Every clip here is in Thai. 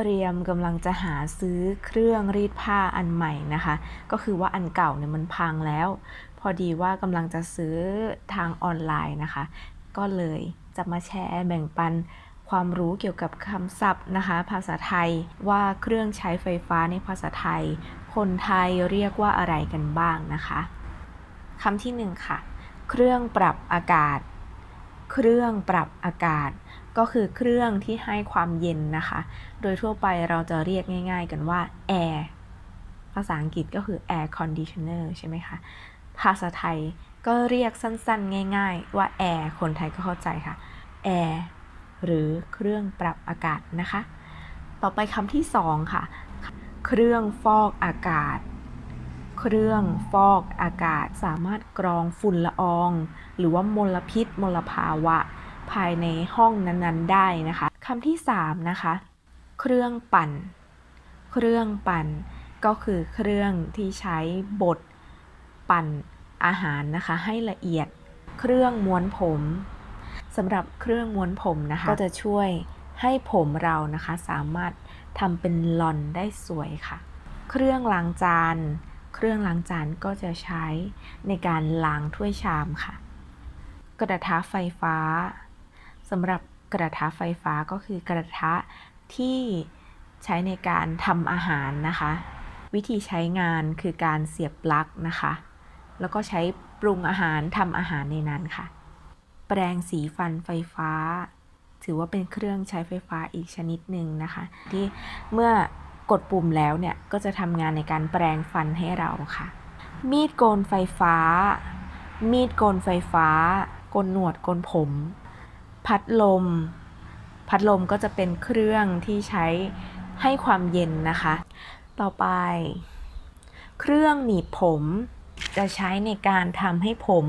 เรียมกำลังจะหาซื้อเครื่องรีดผ้าอันใหม่นะคะ ก็คือว่าอันเก่าเนี่ยมันพังแล้ว พอดีว่ากำลังจะซื้อทางออนไลน์นะคะ ก็เลยจะมาแชร์แบ่งปันความรู้เกี่ยวกับคำศัพท์นะคะ ภาษาไทยว่าเครื่องใช้ไฟฟ้าในภาษาไทย คนไทยเรียกว่าอะไรกันบ้างนะคะคำที่หนึ่งค่ะ เครื่องปรับอากาศ เครื่องปรับอากาศ ก็คือเครื่องที่ให้ความเย็นนะคะ โดยทั่วไปเราจะเรียกง่าย ๆ กันว่า air ภาษาอังกฤษก็คือ air conditioner ใช่ไหมคะ ภาษาไทยก็เรียกสั้นๆ ง่าย ๆ ว่า air คนไทยก็เข้าใจค่ะ air หรือเครื่องปรับอากาศนะคะ ต่อไปคำที่สองค่ะ เครื่องฟอกอากาศ เครื่องฟอกอากาศสามารถกรองฝุ่นละออง หรือว่ามลพิษมลภาวะ ภายในห้องนั้นๆ ได้นะคะคำที่3นะคะเครื่องปั่น เครื่องปั่นก็คือเครื่องที่ใช้บดปั่นอาหารนะคะให้ละเอียด เครื่องม้วนผมสำหรับเครื่องม้วนผมนะคะก็จะช่วยให้ผมเรานะคะสามารถทำเป็นลอนได้สวยค่ะ เครื่องล้างจาน เครื่องล้างจานก็จะใช้ในการล้างถ้วยชามค่ะ กระทะไฟฟ้า สำหรับกระทะไฟฟ้าก็คือกระทะที่ใช้ในการทำอาหารนะคะ วิธีใช้งานคือการเสียบปลั๊กนะคะ แล้วก็ใช้ปรุงอาหารทำอาหารในนั้นค่ะ แปรงสีฟันไฟฟ้า ถือว่าเป็นเครื่องใช้ไฟฟ้าอีกชนิดหนึ่งนะคะ ที่เมื่อกดปุ่มแล้วเนี่ยก็จะทำงานในการแปรงฟันให้เราค่ะ มีดโกนไฟฟ้า มีดโกนไฟฟ้า โกนหนวดโกนผม พัดลม พัดลมก็จะเป็นเครื่องที่ใช้ให้ความเย็นนะคะ ต่อไป เครื่องหนีบผมจะใช้ในการทำให้ผม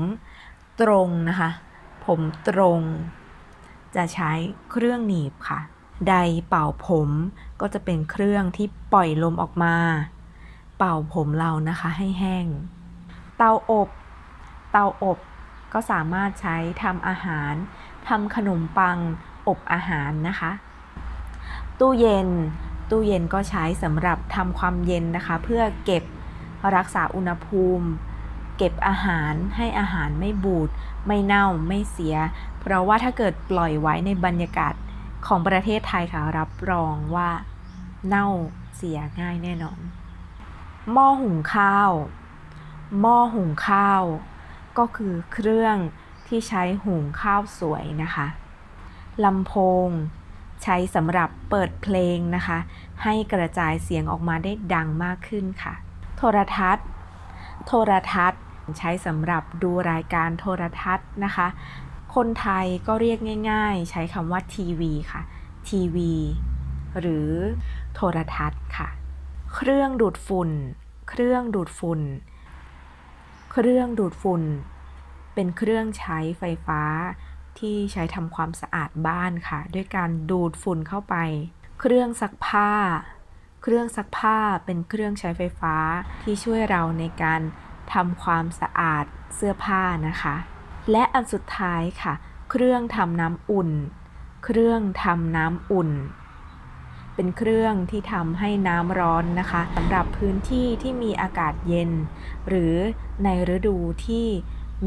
ตรงนะคะ ผมตรง จะใช้เครื่องหนีบค่ะไดเป่าผมก็จะเป็นเครื่องที่ปล่อยลมออกมา เป่าผมเรานะคะให้แห้ง เตาอบ เตาอบก็สามารถใช้ทำอาหาร ทำขนมปังอบอาหารนะคะ ตู้เย็น ตู้เย็นก็ใช้สำหรับทำความเย็นนะคะ เพื่อเก็บรักษาอุณหภูมิ เก็บอาหารให้อาหารไม่บูด ไม่เน่าไม่เสีย เพราะว่าถ้าเกิดปล่อยไว้ในบรรยากาศของประเทศไทยค่ะรับรองว่าเน่าเสียง่ายแน่นอนหม้อหุงข้าว หม้อหุงข้าว ก็คือเครื่อง ที่ใช้หุงข้าวสวยนะคะลำโพง ใช้สำหรับเปิดเพลงนะคะ ให้กระจายเสียงออกมาได้ดังมากขึ้นค่ะ โทรทัศน์ โทรทัศน์ใช้สำหรับดูรายการโทรทัศน์นะคะ คนไทยก็เรียกง่าย ๆ ใช้คำว่าทีวีค่ะ ทีวี หรือโทรทัศน์ค่ะ เครื่องดูดฝุ่น เครื่องดูดฝุ่น เครื่องดูดฝุ่น เป็นเครื่องใช้ไฟฟ้าที่ใช้ทำความสะอาดบ้านค่ะ ด้วยการดูดฝุ่นเข้าไป เครื่องซักผ้า เครื่องซักผ้าเป็นเครื่องใช้ไฟฟ้าที่ช่วยเราในการทำความสะอาดเสื้อผ้านะคะ และอันสุดท้ายค่ะ เครื่องทำน้ำอุ่น เครื่องทำน้ำอุ่น เป็นเครื่องที่ทำให้น้ำร้อนนะคะสำหรับพื้นที่ที่มีอากาศเย็น หรือในฤดูที่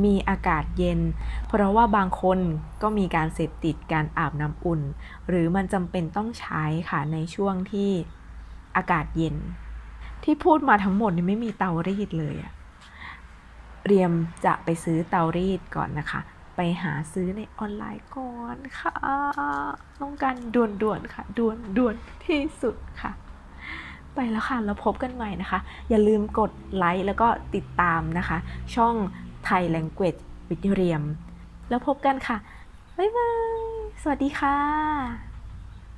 มีอากาศเย็น เพราะว่าบางคนก็มีการเสพติดการอาบน้ำอุ่น หรือมันจำเป็นต้องใช้ค่ะในช่วงที่อากาศเย็น ที่พูดมาทั้งหมดนี่ไม่มีเตารีดเลยอะเรียมจะไปซื้อเตารีดก่อนนะคะ ไปหาซื้อในออนไลน์ก่อนค่ะ ต้องการด่วนๆค่ะด่วนด่วนที่สุดค่ะ ไปแล้วค่ะ แล้วพบกันใหม่นะคะ อย่าลืมกดไลค์แล้วก็ติดตามนะคะ ช่อง Thai Language with เรียม แล้วพบกันค่ะ บ๊ายบาย สวัสดีค่ะ